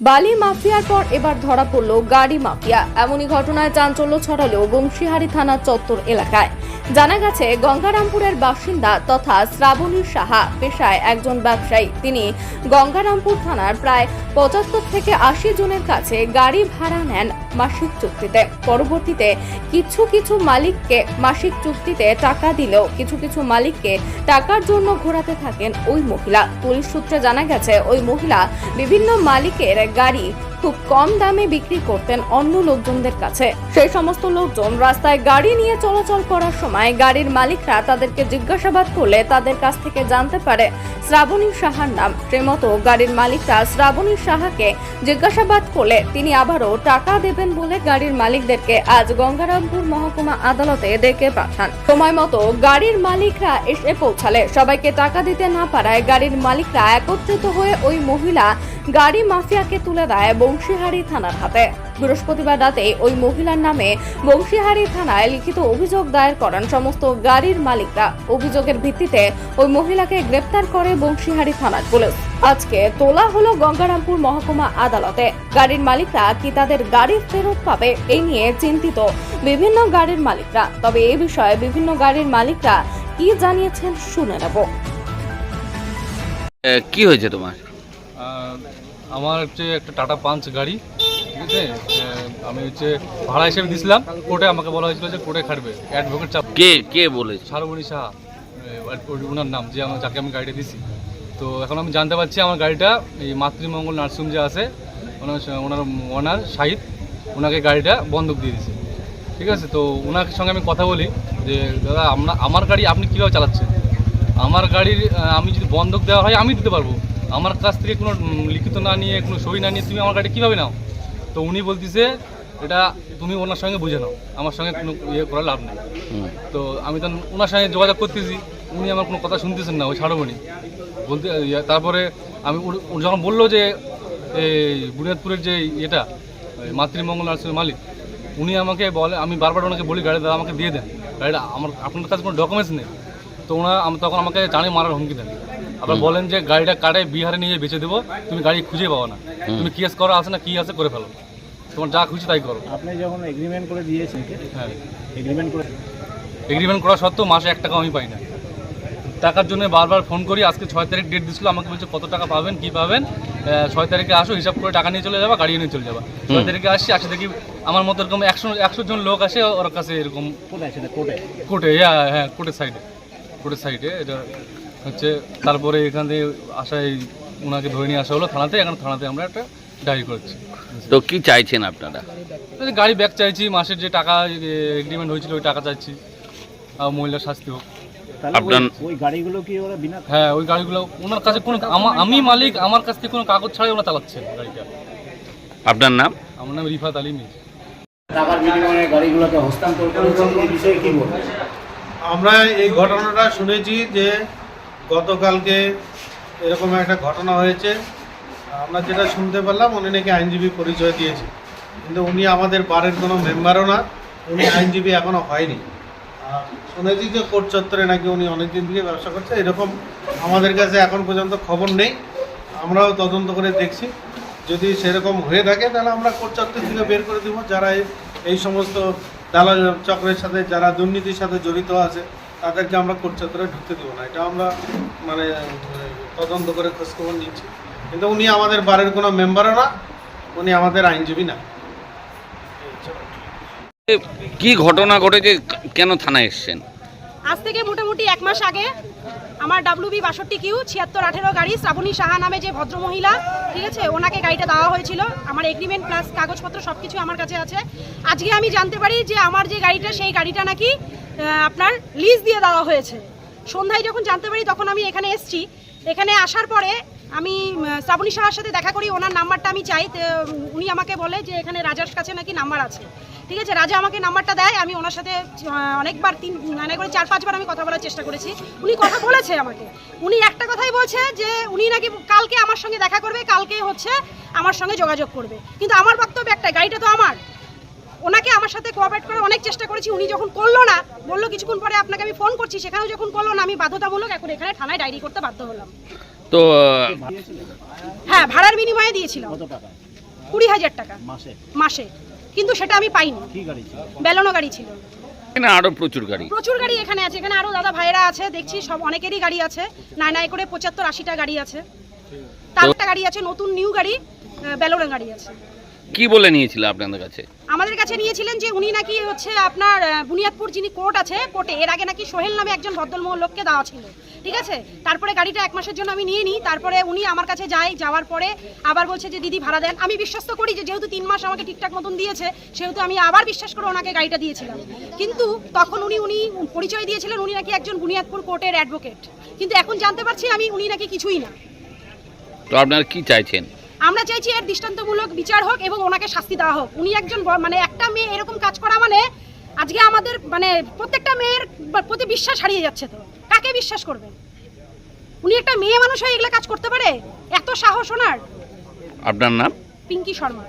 বালি মাফিয়ার পর এবার ধরা পড়ল গাড়ি মাফিয়া। এমনই ঘটনায় চাঞ্চল্য ছড়ালো বংশীহারি থানার চত্বর এলাকায়। জানা গেছে, গঙ্গারামপুরের বাসিন্দা তথা শ্রাবণী সাহা পেশায় একজন ব্যবসায়ী। তিনি গঙ্গারামপুর থানার প্রায় পঁচাত্তর থেকে আশি জনের কাছে গাড়ি ভাড়া নেন মাসিক চুক্তিতে। পরবর্তীতে কিছু কিছু মালিককে মাসিক চুক্তিতে টাকা দিলেও কিছু কিছু মালিককে টাকার জন্য ঘোরাতে থাকেন ওই মহিলা। পুলিশ সূত্রে জানা গেছে, ওই মহিলা বিভিন্ন মালিকের গাড়ি খুব কম দামে বিক্রি করতেন অন্য লোকজনদের কাছে। সেই সমস্ত লোকজন রাস্তায় গাড়ি নিয়ে চলাচল করার সময় গাড়ির মালিকরা তাদেরকে জিজ্ঞাসাবাদ করলে তাদের কাছ থেকে জানতে পারে শ্রাবণী সাহার নাম। সেই মতো গাড়ির মালিকরা শ্রাবণী সাহাকে জিজ্ঞাসাবাদ করলে তিনি আবারও টাকা দেবেন বলে গাড়ির মালিকদেরকে আজ গঙ্গারামপুর মহকুমা আদালতে ডেকে পাঠান। সময় মতো গাড়ির মালিকরা এসে পৌঁছালে সবাইকে টাকা দিতে না পারায় গাড়ির মালিকরা একত্রিত হয়ে ওই মহিলা গাড়ি মাফিয়াকে তুলে দেয় বংশীহারি থানার হাতে। বৃহস্পতিবার রাতে ওই মহিলার নামে বংশীহারি থানায় লিখিত অভিযোগ দায়ের করেন সমস্ত গাড়ির মালিকরা। অভিযোগের ভিত্তিতে ওই মহিলাকে গ্রেপ্তার করে বংশীহারি থানার পুলিশ। আজকে তোলা হলো গঙ্গারামপুর মহকুমা আদালতে। গাড়ির মালিকরা কি তাদের গাড়ি ফেরত পাবে এই নিয়ে চিন্তিত বিভিন্ন গাড়ির মালিকরা। তবে এ বিষয়ে বিভিন্ন গাড়ির মালিকরা কি জানিয়েছেন শুনে নেব। কি হয়েছে তোমার? আমার হচ্ছে একটা টাটা পাঞ্চ গাড়ি ঠিক আছে? আমি হচ্ছে ভাড়া হিসেবে দিয়েছিলাম কোর্টে আমাকে বলা হয়েছিল যে কোর্টে খাটবে অ্যাডভোকেট চাপ। কে কে বলে সারবণী সাহা ওনার নাম যে আমার যাকে আমি গাড়িটা দিছি। তো এখন আমি জানতে পারছি আমার গাড়িটা এই মাতৃমঙ্গল নার্সিং যে আছে ওনার ওনার ওনার শাহিদ ওনাকে গাড়িটা বন্ধক দিয়ে দিয়েছে। ঠিক আছে? তো ওনার সঙ্গে আমি কথা বলি যে দাদা আমরা আমার গাড়ি আপনি কীভাবে চালাচ্ছেন? আমার গাড়ির আমি যদি বন্ধক দেওয়া হয় আমি দিতে পারব। আমার কাছ থেকে কোনো লিখিত না নিয়ে কোনো সই না নিয়ে তুমি আমার গাড়ি কীভাবে নাও? তো উনি বলতেছে এটা তুমি ওনার সঙ্গে বুঝে নাও আমার সঙ্গে কোনো ইয়ে করার লাভ নেই। তো আমি তখন ওনার সঙ্গে যোগাযোগ করতেছি উনি আমার কোনো কথা শুনতেছেন না ওই ছাড়বনি। বলতে ইয়ে, তারপরে আমি যখন বলল যে এই বুনিয়াদপুরের যে এটা ওই মাতৃমঙ্গল নার্সিংয়ের মালিক উনি আমাকে বলে আমি বারবার ওনাকে বলি গাড়ি দাদা আমাকে দিয়ে দেন। গাড়িটা আমার আপনার কাছে কোনো ডকুমেন্টস নেই। তো ওনা আম- তখন আমাকে জানে মারার হুমকি দেন। আবার বলেন যে গাড়িটা কাটে বিহারে নিয়ে বেঁচে দেবো তুমি গাড়ি খুঁজে পাবো না। তুমি কেস করো আছে না কি আছে করে ফেলো। তোমার যা খুশি তাই করো। আপনি যখন এগ্রিমেন্ট করে দিয়েছেন হ্যাঁ। এগ্রিমেন্ট করে এগ্রিমেন্ট করা সত্ত্বেও মাসে এক টাকাও আমি পাই না। টাকার জন্য বারবার ফোন করি আজকে ছয় তারিখ ডেট দিছিল আমাকে বলছে কত টাকা পাবেন কি পাবেন? ছয় তারিখে আসো হিসাব করে টাকা নিয়ে চলে যাবা গাড়ি নিয়ে চলে যাবা। ছয় তারিখে আসছি আসে দেখি আমার মতো এরকম একশো একশো জন লোক আসে ওর কাছে এরকম কোর্টে? কোর্টে হ্যাঁ হ্যাঁ কোর্টের সাইডে কোর্টের সাইডে এটা হচ্ছে তারপরে এখান থেকে আসা এই ওনাকে ধরে নিয়ে আসা হলো থানাতে। এখন থানাতে আমরা একটা ডায়েরি করছি। তো কি চাইছেন আপনারা? গাড়ি ব্যাক চাইছি মাসের যে টাকা এগ্রিমেন্ট হয়েছিল ওই টাকা চাইছি। আর মহিলার শাস্তি হোক। ওই- আপনার- ওই গাড়িগুলো কি ওরা বিনা হ্যাঁ ওই গাড়িগুলো ওনার কাছে কোনো আমা- আমি মালিক আমার কাছ থেকে কোনো কাগজ ছাড়াই ওরা চালাচ্ছেন গাড়িটা। আপনার নাম? আমার নাম রিফাত আলী মির। টাকার বিনিময়ে গাড়িগুলোকে হস্তান্তর করেছেন এই বিষয়ে কি বলবেন? আমরা এই ঘটনাটা শুনেছি যে গতকালকে এরকম একটা ঘটনা হয়েছে। আমরা যেটা শুনতে পারলাম, উনি নাকি আইনজীবী পরিচয় দিয়েছে কিন্তু উনি আমাদের বারের কোনো মেম্বারও না, উনি আইনজীবী এখনও হয়নি। শুনেছি যে কোর্ট চত্বরে নাকি উনি অনেকদিন থেকে ব্যবসা করছে, এরকম আমাদের কাছে এখন পর্যন্ত খবর নেই। আমরাও তদন্ত করে দেখছি। যদি সেরকম হয়ে থাকে, তাহলে আমরা কোর্ট চত্বর থেকে বের করে দিব। যারা এই সমস্ত দালাল চক্রের সাথে, যারা দুর্নীতির সাথে জড়িত আছে তাদেরকে আমরা কোর্ট চত্বরে ঢুকতে দেবো না। এটা আমরা মানে তদন্ত করে খোঁজখবর নিচ্ছি। কিন্তু উনি আমাদের বাড়ির কোনো মেম্বারও না, উনি আমাদের আইনজীবী না। কি ঘটনা ঘটেছে? কেন থানায় এসছেন? আজ থেকে মোটামুটি এক মাস আগে আমার ডাব্লিউবি বাষট্টি কিউ ছিয়াত্তর আঠেরো গাড়ি, শ্রাবণী সাহা নামে যে ভদ্রমহিলা, ঠিক আছে, ওনাকে গাড়িটা দেওয়া হয়েছিল। আমার এগ্রিমেন্ট প্লাস কাগজপত্র সব কিছু আমার কাছে আছে। আজকে আমি জানতে পারি যে আমার যে গাড়িটা, সেই গাড়িটা নাকি আপনার লিজ দিয়ে দেওয়া হয়েছে। সন্ধ্যায় যখন জানতে পারি তখন আমি এখানে এসছি। এখানে আসার পরে আমি শ্রাবণী সাহার সাথে দেখা করি, ওনার নাম্বারটা আমি চাই। উনি আমাকে বলে যে এখানে রাজার কাছে নাকি নাম্বার আছে। ঠিক আছে, রাজা আমাকে নাম্বারটা দেয়, আমি ওনার সাথে অনেকবার তিন মানে করে চার, পাঁচবার আমি কথা বলার চেষ্টা করেছি। উনি কথা বলেছে আমাকে। উনি একটা কথাই বলছে যে, উনি নাকি কালকে আমার সঙ্গে দেখা করবে, কালকে হচ্ছে আমার সঙ্গে যোগাযোগ করবে। কিন্তু আমার বক্তব্য একটাই, গাড়িটা তো আমার। ওনাকে আমার সাথে কোঅপারেট করার অনেক চেষ্টা করেছি, উনি যখন করল না, বলল কিছুক্ষণ পরে আপনাকে আমি ফোন করছি, সেখানেও যখন করল না, আমি বাধ্যতামূলক এখন এখানে থানায় ডায়েরি করতে বাধ্য হলাম। তো হ্যাঁ ভাড়ার বিনিময়ে দিয়েছিলাম কত টাকা? কুড়ি হাজার টাকা। মাসে? মাসে। কিন্তু সেটা আমি পাইনি। কি গাড়ি ছিল? বেলানো গাড়ি ছিল। এখানে আরও প্রচুর গাড়ি। প্রচুর গাড়ি এখানে আছে। এখানে আরও দাদা ভাইরা আছে দেখছি সব অনেকেরই গাড়ি আছে। নাই নাই করে পঁচাত্তর আশিটা গাড়ি আছে। তার একটা গাড়ি আছে নতুন নিউ গাড়ি বেলোরা গাড়ি আছে। কি বলে নিয়েছিল আপনাদের কাছে? আমাদের কাছে নিয়েছিলেন যে উনি নাকি হচ্ছে আপনার বুনিয়াদপুর যিনি কোর্ট আছে কোর্টে এর আগে নাকি সোহেল নামে একজন ভদ্রমহল লোককে দেওয়া ছিল। ঠিক আছে? তারপরে গাড়িটা এক মাসের জন্য আমি নিয়ে নিই তারপরে উনি আমার কাছে যায় যাওয়ার পরে আবার বলছে যে দিদি ভাড়া দেন। আমি বিশ্বাস তো করি যে যেহেতু তিন মাস আমাকে ঠিকঠাক মতন দিয়েছে সেহেতু আমি আবার বিশ্বাস করে ওনাকে গাড়িটা দিয়েছিলাম। কিন্তু তখন উনি উনি পরিচয় দিয়েছিলেন উনি নাকি একজন বুনিয়াদপুর কোর্টের অ্যাডভোকেট কিন্তু এখন জানতে পারছি আমি উনি নাকি কিছুই না। তো আপনারা কি চাইছেন? আমরা চাইছি এর দৃষ্টান্তমূলক বিচার হোক এবং ওনাকে শাস্তি দেওয়া হোক। উনি একজন মানে একটা মেয়ে এরকম কাজ করা মানে আজকে আমাদের মানে প্রত্যেকটা মেয়ের প্রতি বিশ্বাস হারিয়ে যাচ্ছে তো। কাকে বিশ্বাস করবে? উনি একটা মেয়ে মানুষ হয়ে এগুলো কাজ করতে পারে? এত সাহস ওনার। আপনার নাম? পিঙ্কি শর্মা।